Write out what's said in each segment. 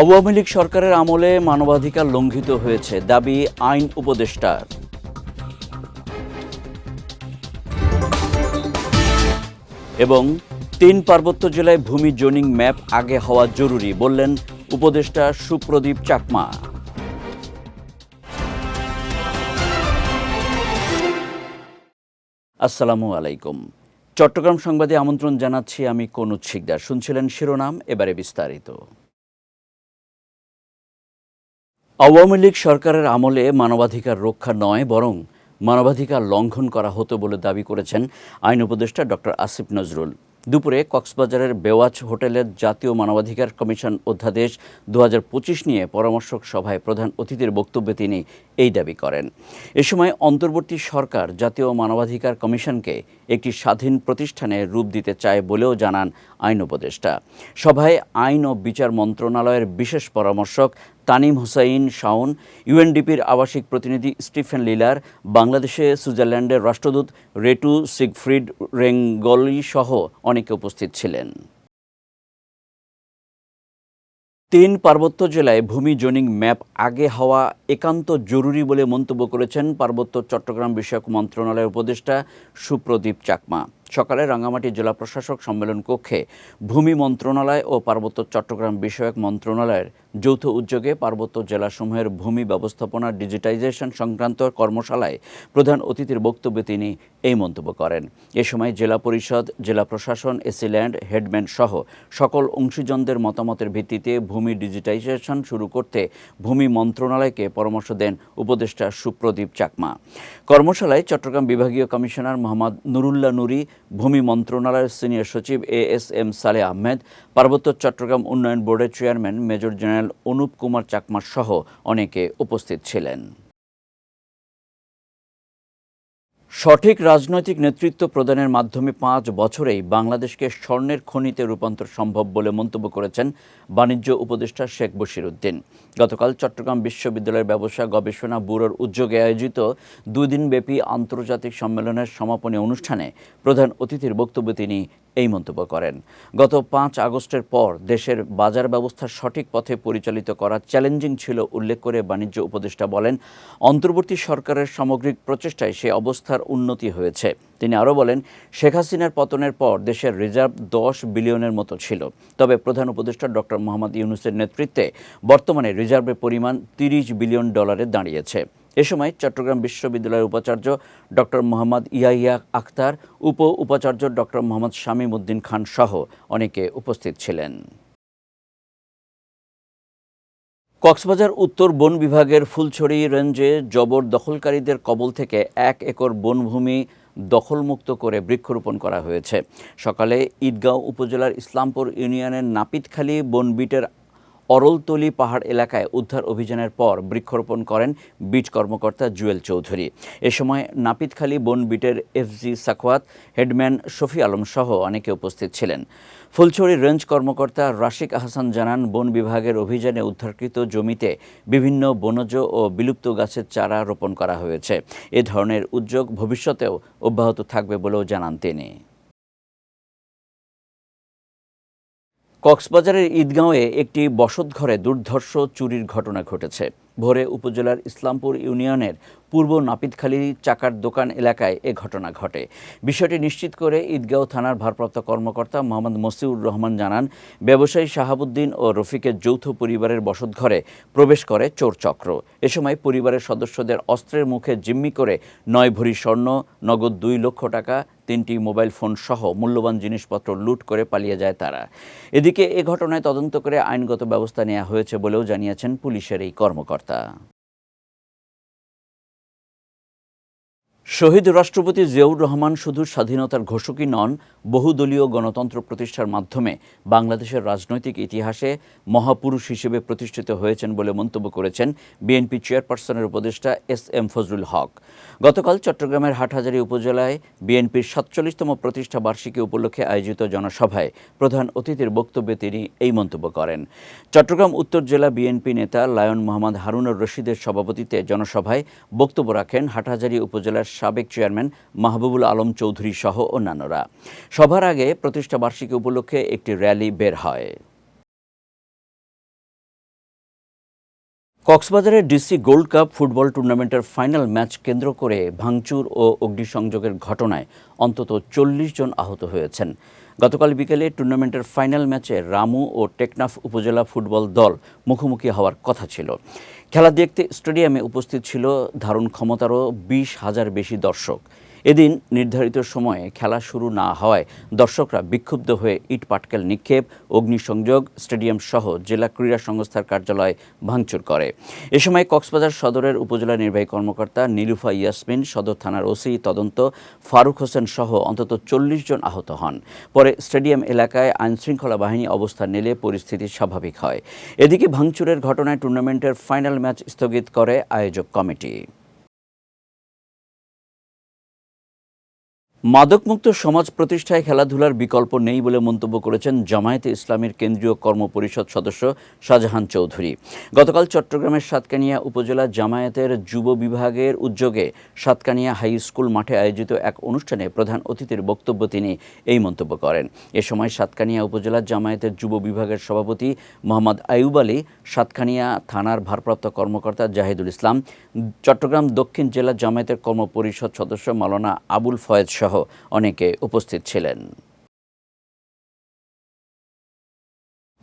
আওয়ামী লীগ সরকারের আমলে মানবাধিকার লঙ্ঘিত হয়েছে, দাবি আইন উপদেষ্টার। এবং তিন পার্বত্য জেলায় ভূমি জোনিং ম্যাপ আগে হওয়া জরুরি, বললেন উপদেষ্টা সুপ্রদীপ চাকমা। আসসালামু আলাইকুম। চট্টগ্রাম সংবাদে আমন্ত্রণ জানাচ্ছি আমি কনুজ শিকদার। শুনছিলেন শিরোনাম, এবারে বিস্তারিত। আওয়ামী লীগ সরকারের আমলে মানবাধিকার রক্ষা নয়, বরং মানবাধিকার লঙ্ঘন করা হতো বলে দাবি করেছেন আইন উপদেষ্টা ডক্টর আসিফ নজরুল। দুপুরে কক্সবাজারের বেওয়াচ হোটেলের জাতীয় মানবাধিকার কমিশন অধ্যাদেশ দু হাজার পঁচিশ নিয়ে পরামর্শক সভায় প্রধান অতিথির বক্তব্যে তিনি এই দাবি করেন। এ সময় অন্তর্বর্তী সরকার জাতীয় মানবাধিকার কমিশনকে একটি স্বাধীন প্রতিষ্ঠানে রূপ দিতে চায় বলেও জানান আইন উপদেষ্টা। সভায় আইন ও বিচার মন্ত্রণালয়ের বিশেষ পরামর্শক তানিম হুসাইন শাওন, ইউএনডিপির আবাসিক প্রতিনিধি স্টিফেন লিলার, বাংলাদেশে সুইজারল্যান্ডের রাষ্ট্রদূত রেটু সিগফ্রিড রেঙ্গলি সহ অনেকে উপস্থিত ছিলেন। তিন পার্বত্য জেলায় ভূমি জোনিং ম্যাপ আগে হওয়া একান্ত জরুরি বলে মন্তব্য করেছেন পার্বত্য চট্টগ্রাম বিষয়ক মন্ত্রণালয়ের উপদেষ্টা সুপ্রদীপ চাকমা। সকালে রাঙ্গামাটি জেলা প্রশাসক সম্মেলন কক্ষে ভূমি মন্ত্রণালয় ও পার্বত্য চট্টগ্রাম বিষয়ক মন্ত্রণালয়ের যৌথ উদ্যোগে পার্বত্য জেলাসমূহের ভূমি ব্যবস্থাপনা ডিজিটাইজেশন সংক্রান্ত কর্মশালায় প্রধান অতিথির বক্তব্যে তিনি এই মন্তব্য করেন। এ সময় জেলা পরিষদ, জেলা প্রশাসন এসিল্যান্ড হেডম্যান সহ সকল অংশীজনদের মতামতের ভিত্তিতে ভূমি ডিজিটাইজেশন শুরু করতে ভূমি মন্ত্রণালয়কে পরামর্শ দেন উপদেষ্টা সুপ্রদীপ চাকমা। কর্মশালায় চট্টগ্রাম বিভাগীয় কমিশনার মোহাম্মদ নুরুল্লাহ নুরি, ভূমি মন্ত্রণালয়ের সিনিয়র সচিব এ এস এম সালে আহমেদ, পার্বত্য চট্টগ্রাম উন্নয়ন বোর্ডের chairman major general Anup Kumar Chakma সহ অনেকে উপস্থিত ছিলেন। সঠিক রাজনৈতিক নেতৃত্ব প্রদানের মাধ্যমে পাঁচ বছরেই বাংলাদেশকে স্বর্ণের খনিতে রূপান্তর সম্ভব বলে মন্তব্য করেছেন বাণিজ্য উপদেষ্টা শেখ বশির উদ্দিন গতকাল চট্টগ্রাম বিশ্ববিদ্যালয়ের ব্যবসা গবেষণা ব্যুরোর উদ্যোগে আয়োজিত দুদিনব্যাপী আন্তর্জাতিক সম্মেলনের সমাপনী অনুষ্ঠানে প্রধান অতিথির বক্তব্য তিনি এই মন্তব্য করেন। গত পাঁচ আগস্টের পর দেশের বাজার ব্যবস্থা সঠিক পথে পরিচালিত করা চ্যালেঞ্জিং ছিল উল্লেখ করে বাণিজ্য উপদেষ্টা বলেন, অন্তর্বর্তী সরকারের সামগ্রিক প্রচেষ্টায় সে অবস্থার উন্নতি হয়েছে। তিনি আরও বলেন, শেখ হাসিনার পতনের পর দেশের রিজার্ভ দশ বিলিয়নের মতো ছিল। তবে প্রধান উপদেষ্টা ডক্টর মোহাম্মদ ইউনুসের নেতৃত্বে বর্তমানে রিজার্ভের পরিমাণ তিরিশ বিলিয়ন ডলারে দাঁড়িয়েছে। এ সময় চট্টগ্রাম বিশ্ববিদ্যালয়ের উপাচার্য ডক্টর মোহাম্মদ ইয়াইয়া আখতার, উপ উপাচার্য ডক্টর মোহাম্মদ শামীম উদ্দিন খান সহ অনেকে উপস্থিত ছিলেন। কক্সবাজার উত্তর বন বিভাগের ফুলছড়ি রেঞ্জে জবর দখলকারীদের কবল থেকে এক একর বনভূমি দখলমুক্ত করে বৃক্ষরোপণ করা হয়েছে। সকালে ঈদগাঁও উপজেলার ইসলামপুর ইউনিয়নের নাপিতখালী বনবিটের অরলতলি পাহাড় এলাকায় উদ্ধার অভিযানের পর বৃক্ষরোপণ করেন বিট কর্মকর্তা জুয়েল চৌধুরী। এ সময় নাপিতখালী বন বিটের এফজি সাকওয়াত, হেডম্যান শফি আলম সহ অনেকে উপস্থিত ছিলেন। ফুলছড়ি রেঞ্জ কর্মকর্তা রাশিক আহসান জানান, বন বিভাগের অভিযানে উদ্ধারকৃত জমিতে বিভিন্ন বনজ ও বিলুপ্ত গাছের চারা রোপণ করা হয়েছে। এ ধরনের উদ্যোগ ভবিষ্যতেও অব্যাহত থাকবে বলেও জানান তিনি। কক্সবাজারের ঈদগাঁওয়ে একটি বসতঘরে দুর্ধর্ষ চুরির ঘটনা ঘটেছে। ভোরে উপজেলার ইসলামপুর ইউনিয়নের পূর্ব নাপিতখালী চাকার দোকান এলাকায় এ ঘটনা ঘটে। বিষয়টি নিশ্চিত করে ঈদগাঁও থানার ভারপ্রাপ্ত কর্মকর্তা মোহাম্মদ মসিউর রহমান জানান, ব্যবসায়ী শাহাবুদ্দিন ও রফিকের যৌথ পরিবারের বসতঘরে প্রবেশ করে চোর চক্র। এ সময় পরিবারের সদস্যদের অস্ত্রের মুখে জিম্মি করে নয় ভরি স্বর্ণ, নগদ দুই লক্ষ টাকা, তিনটি মোবাইল ফোন সহ মূল্যবান জিনিসপত্র লুট করে পালিয়ে যায় তারা। এদিকে এ ঘটনায় তদন্ত করে আইনগত ব্যবস্থা নেওয়া হয়েছে বলেও জানিয়েছেন পুলিশের এই কর্মকর্তা। শহীদ রাষ্ট্রপতি জিয়াউর রহমান শুধু স্বাধীনতার ঘোষকই নন, বহুদলীয় গণতন্ত্র প্রতিষ্ঠার মাধ্যমে বাংলাদেশের রাজনৈতিক ইতিহাসে মহাপুরুষ হিসেবে প্রতিষ্ঠিত হয়েছেন বলে মন্তব্য করেছেন বিএনপি চেয়ারপারসনের উপদেষ্টা এস এম ফজলুল হক। গতকাল চট্টগ্রামের হাটহাজারী উপজেলায় বিএনপির সাতচল্লিশতম প্রতিষ্ঠা বার্ষিকী উপলক্ষে আয়োজিত জনসভায় প্রধান অতিথির বক্তব্যে তিনি এই মন্তব্য করেন। চট্টগ্রাম উত্তর জেলা বিএনপি নেতা লায়ন মোহাম্মদ হারুনুর রশিদের সভাপতিত্বে জনসভায় বক্তব্য রাখেন হাটহাজারী উপজেলার সাবেক চেয়ারম্যান মাহবুবুল আলম চৌধুরী সহ অন্যান্যরা। সভার আগে প্রতিষ্ঠা বার্ষিকী উপলক্ষে একটি র্যালি বের হয়। কক্সবাজারের ডিসি গোল্ড কাপ ফুটবল টুর্নামেন্টের ফাইনাল ম্যাচ কেন্দ্র করে ভাঙচুর ও অগ্নিসংযোগের ঘটনায় অন্তত চল্লিশ জন আহত হয়েছেন। গতকাল বিকেলে টুর্নামেন্টের ফাইনাল ম্যাচে রামু ও টেকনাফ উপজেলা ফুটবল দল মুখোমুখি হওয়ার কথা ছিল। খেলা দেখতে স্টেডিয়ামে উপস্থিত ছিল ধারণ ক্ষমতারও বিশ হাজার বেশি দর্শক। এদিন নির্ধারিত সময়ে খেলা শুরু না হওয়ায় দর্শকরা বিক্ষুব্ধ হয়ে ইট পাটকেল নিক্ষেপ, অগ্নিসংযোগ স্টেডিয়াম সহ জেলা ক্রীড়া সংস্থার কার্যালয় ভাঙচুর করে। এ সময় কক্সবাজার সদরের উপজেলা নির্বাহী কর্মকর্তা নীলুফা ইয়াসমিন, সদর থানার ওসি তদন্ত, ফারুক হোসেন সহ অন্তত চল্লিশ জন আহত হন। পরে স্টেডিয়াম এলাকায় আইনশৃঙ্খলা বাহিনী অবস্থান নিলে পরিস্থিতি স্বাভাবিক হয়। এদিকে ভাঙচুরের ঘটনায় টুর্নামেন্টের ফাইনাল ম্যাচ স্থগিত করে আয়োজক কমিটি। মাদকমুক্ত সমাজ প্রতিষ্ঠায় খেলাধুলার বিকল্প নেই বলে মন্তব্য করেছেন জামায়াতে ইসলামের কেন্দ্রীয় কর্ম পরিষদ সদস্য শাহজাহান চৌধুরী। গতকাল চট্টগ্রামের সাতকানিয়া উপজেলা জামায়াতের যুব বিভাগের উদ্যোগে সাতকানিয়া হাই স্কুল মাঠে আয়োজিত এক অনুষ্ঠানে প্রধান অতিথির বক্তব্য তিনি এই মন্তব্য করেন। এ সময় সাতকানিয়া উপজেলা জামায়াতের যুব বিভাগের সভাপতি মোহাম্মদ আইয়ুব আলী, সাতকানিয়া থানার ভারপ্রাপ্ত কর্মকর্তা জাহিদুল ইসলাম, চট্টগ্রাম দক্ষিণ জেলা জামায়াতের কর্ম পরিষদ সদস্য মাওলানা আবুল ফয়েজ সহ অনেকে উপস্থিত ছিলেন।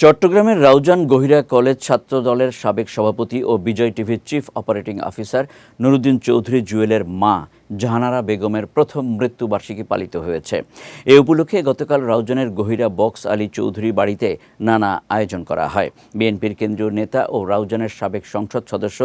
চট্টগ্রামের রাউজান গহিরা কলেজ ছাত্র দলের সাবেক সভাপতি ও বিজয় টিভির chief operating officer Nuruddin Chowdhury জুয়েলের মা জাহানারা বেগমের প্রথম মৃত্যুবার্ষিকী পালিত হয়েছে। এ উপলক্ষে গতকাল রাউজানের গহিরা বক্স আলী চৌধুরী বাড়িতে নানা আয়োজন করা হয়। বিএনপির কেন্দ্রীয় নেতা ও রাউজানের সাবেক সংসদ সদস্য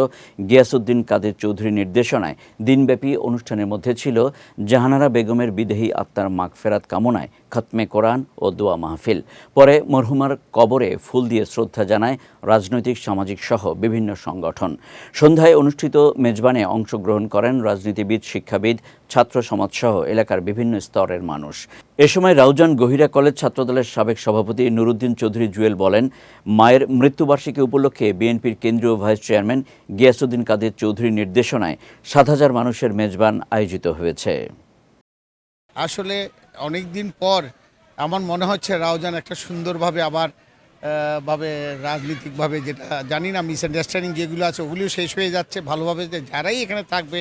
গিয়াসুদ্দিন কাদের চৌধুরীর নির্দেশনায় দিনব্যাপী অনুষ্ঠানের মধ্যে ছিল জাহানারা বেগমের বিদেহী আত্মার মাগফেরাত কামনায় খতমে কোরআন ও দোয়া মাহফিল। পরে মরহুমার কবরে ফুল দিয়ে শ্রদ্ধা জানায় রাজনৈতিক, সামাজিক সহ বিভিন্ন সংগঠন। সন্ধ্যায় অনুষ্ঠিত মেজবানে অংশগ্রহণ করেন রাজনীতিবিদ শিক্ষাবিদ ছাত্র সমাজসহ এলাকার বিভিন্ন স্তরের মানুষ। এ সময় রাউজান গহিরা কলেজ ছাত্রদলের সাবেক সভাপতি নুরুদ্দিন চৌধুরী জুয়েল বলেন, মায়ের মৃত্যুবার্ষিকী উপলক্ষে বিএনপির কেন্দ্রীয় ভাইস চেয়ারম্যান গিয়াসুদ্দিন কাদের চৌধুরীর নির্দেশনায় সাত হাজার মানুষের মেজবান আয়োজিত হয়েছে। আসলে অনেক দিন পর আমার মনে হচ্ছে রাউজান একটা সুন্দরভাবে আবার ভাবে, রাজনীতিকভাবে যেটা জানি না মিসআন্ডারস্ট্যান্ডিং যেগুলো আছে, ওগুলিও শেষ হয়ে যাচ্ছে। ভালোভাবে যে যারাই এখানে থাকবে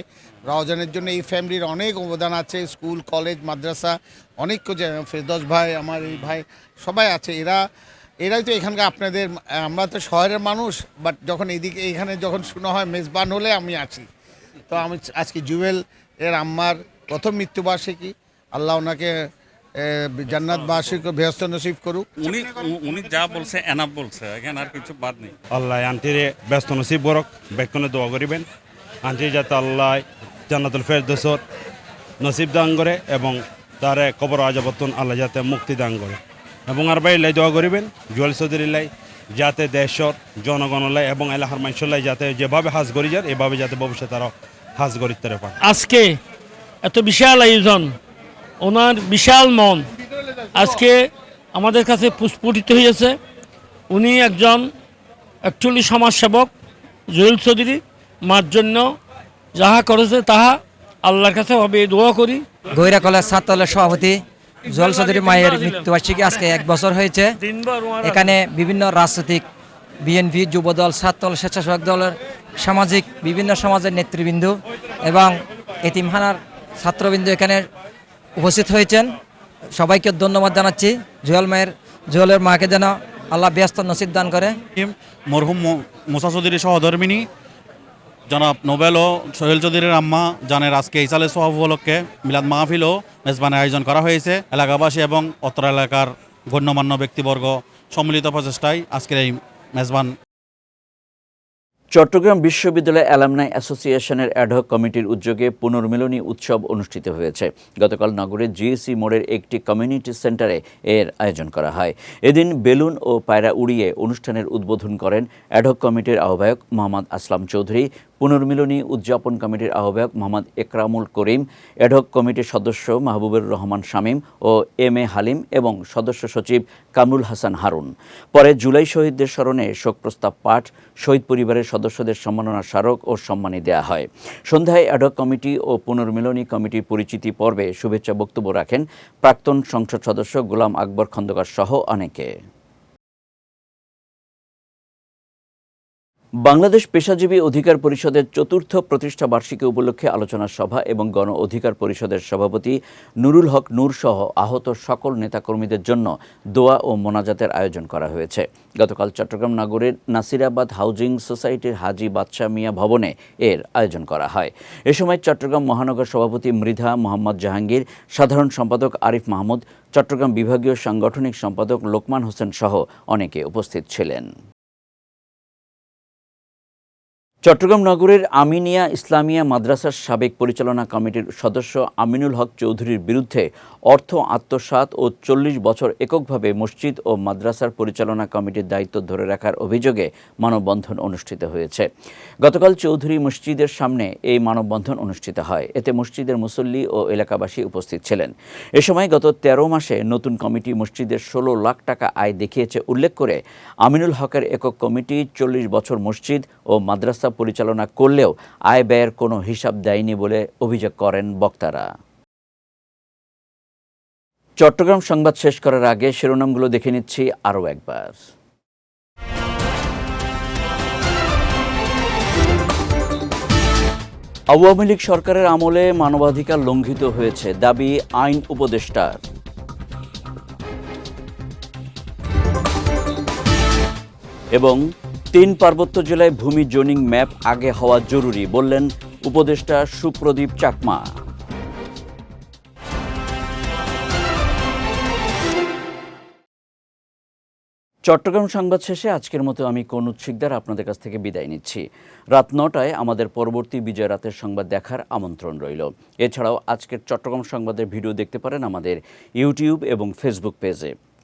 রাউজানের জন্য এই ফ্যামিলির অনেক অবদান আছে, স্কুল কলেজ মাদ্রাসা, অনেক ফেরদৌস ভাই, আমার এই ভাই, সবাই আছে। এরা, এরাই তো এখানকার আপনাদের, আমরা তো শহরের মানুষ বাট যখন এদিকে, এখানে যখন শোনা হয়, মেজবান হলে আমি আছি। তো আমি আজকে জুয়েল, এর আম্মার প্রথম মৃত্যুবার্ষিকী। আল্লাহ ওনাকে এ, জান্নাত বার্ষিক ব্যস্ত নসিব করুক। উনি উ- উনি যা বলছে এনাফ বলছে এখানে আর কিছু বাদ নেই। আল্লাহ আন্টিরে ব্যস্ত নসিব বরক বেক্ষণে দোয়া করিবেন। আন্টি যাতে আল্লাহ জান্নাতুল ফেরদোসর নসিব দান করে এবং তারে কবর আজাবতন আল্লাহ যাতে মুক্তি দান করে। এবং আর বাইলাই দোয়া করিবেন জুয়েল চৌধুরীলাই যাতে দেশর জনগণলাই এবং এলাকার মানুষলাই যাতে যেভাবে হাজ করি যান এভাবে যাতে ভবিষ্যতে তারা হাজ করিতে পারে। আজকে এত বিশাল আয়োজন ওনার বিশাল মন। আজকে আমাদের কাছে পুষ্পটিত হয়েছে উনি একজন অ্যাকচুয়ালি সমাজসেবক জহিল চৌধুরী। মার জন্য যাহা করেছে তাহা আল্লাহর কাছে হবে দোয়া করি। গৈরা কলেজ ছাত্রদলের সভাপতি জল চৌধুরী মায়ের মৃত্যুবার্ষিকী আজকে এক বছর হয়েছে। এখানে বিভিন্ন রাজনৈতিক বিএনপি যুবদল ছাত্রদল স্বেচ্ছাসেবক দলের সামাজিক বিভিন্ন সমাজের নেতৃবৃন্দ এবং এতিমখানার ছাত্রবৃন্দ এখানে উপস্থিত হয়েছেন। সবাইকে ধন্যবাদ জানাচ্ছি। জুয়েল মায়ের জুয়েলের মাকে যেন আল্লাহ ব্যস্ত নসিব দান করে। মরহুম মুসা চৌধুরী সহধর্মিনী, জনাব নোবেল ও সোহেল চৌধুরীর আম্মা, জানের আজকে এই সালের সহ উপলক্ষে মিলাদ মাহফিল ও মেজবানের আয়োজন করা হয়েছে। এলাকাবাসী এবং অত্র এলাকার গণ্যমান্য ব্যক্তিবর্গ সম্মিলিত প্রচেষ্টায় আজকের এই মেজবান চট্টগ্রাম বিশ্ববিদ্যালয় অ্যালামনাই অ্যাসোসিয়েশনের অ্যাডহক কমিটির উদ্যোগে পুনর্মিলনী উৎসব অনুষ্ঠিত হয়েছে। গতকাল নগরের জিএসি মোড়ের একটি কমিউনিটি সেন্টারে এর আয়োজন করা হয়। এদিন বেলুন ও পায়রা উড়িয়ে অনুষ্ঠানের উদ্বোধন করেন অ্যাডহক কমিটির আহ্বায়ক মোহাম্মদ আসলাম চৌধুরী। পুনর্মিলনী উদযাপন কমিটির আহ্বায়ক মোহাম্মদ একরামুল করিম, অ্যাডহক কমিটির সদস্য মাহবুবুর রহমান শামীম ও এম এ হালিম এবং সদস্য সচিব কামরুল হাসান হারুন। পরে জুলাই শহীদদের স্মরণে শোক প্রস্তাব পাঠ, শহীদ পরিবারের সদস্যদের সম্মাননা স্মারক ও সম্মানী দেয়া হয়। সন্ধ্যায় অ্যাডহক কমিটি ও পুনর্মিলনী কমিটির পরিচিতি পর্বে শুভেচ্ছা বক্তব্য রাখেন প্রাক্তন সংসদ সদস্য গোলাম আকবর খন্দকার সহ অনেকে। বাংলাদেশ পেশাজীবী অধিকার পরিষদের চতুর্থ প্রতিষ্ঠা বার্ষিকী উপলক্ষে আলোচনা সভা এবং গণ অধিকার পরিষদের সভাপতি নুরুল হক নূর সহ আহত সকল নেতাকর্মীদের জন্য দোয়া ও মোনাজাতের আয়োজন করা হয়েছে। গতকাল চট্টগ্রাম নগরের নাসিরাবাদ হাউজিং সোসাইটির হাজি বাদশাহ মিয়া ভবনে এর আয়োজন করা হয়। এ সময় চট্টগ্রাম মহানগর সভাপতি মৃধা মোহাম্মদ জাহাঙ্গীর, সাধারণ সম্পাদক আরিফ মাহমুদ, চট্টগ্রাম বিভাগীয় সাংগঠনিক সম্পাদক লোকমান হোসেন সহ অনেকে উপস্থিত ছিলেন। চট্টগ্রাম নগরের আমিনিয়া ইসলামিয়া মাদ্রাসার সাবেক পরিচালনা কমিটির সদস্য আমিনুল হক চৌধুরীর বিরুদ্ধে অর্থ আত্মসাৎ ও চল্লিশ বছর এককভাবে মসজিদ ও মাদ্রাসার পরিচালনা কমিটির দায়িত্ব ধরে রাখার অভিযোগে মানববন্ধন অনুষ্ঠিত হয়েছে। গতকাল চৌধুরী মসজিদের সামনে এই মানববন্ধন অনুষ্ঠিত হয়। এতে মসজিদের মুসল্লি ও এলাকাবাসী উপস্থিত ছিলেন। এ সময় গত ১৩ মাসে নতুন কমিটি মসজিদের ষোলো লাখ টাকা আয় দেখিয়েছে। উল্লেখ করে আমিনুল হকের একক কমিটি চল্লিশ বছর মসজিদ ও মাদ্রাসা পরিচালনা করলেও আয় ব্যয়ের কোনো হিসাব দেয়নি বলে অভিযোগ করেন বক্তারা। চট্টগ্রাম সংবাদ শেষ করার আগে শিরোনামগুলো দেখে নিচ্ছি আরও একবার। আওয়ামী লীগ সরকারের আমলে মানবাধিকার লঙ্ঘিত হয়েছে, দাবি আইন উপদেষ্টার। এবং তিন পার্বত্য জেলায় ভূমি জোনিং ম্যাপ আগে হওয়া জরুরি, বললেন উপদেষ্টা সুপ্রদীপ চাকমা। চট্টগ্রাম সংবাদ শেষে আজকের মতো আমি কনুৎ শিকদার আপনাদের কাছ থেকে বিদায় নিচ্ছি। রাত নটায় আমাদের পরবর্তী বিজয় রাতের সংবাদ দেখার আমন্ত্রণ রইল। এছাড়াও আজকের চট্টগ্রাম সংবাদের ভিডিও দেখতে পারেন আমাদের ইউটিউব এবং ফেসবুক পেজে।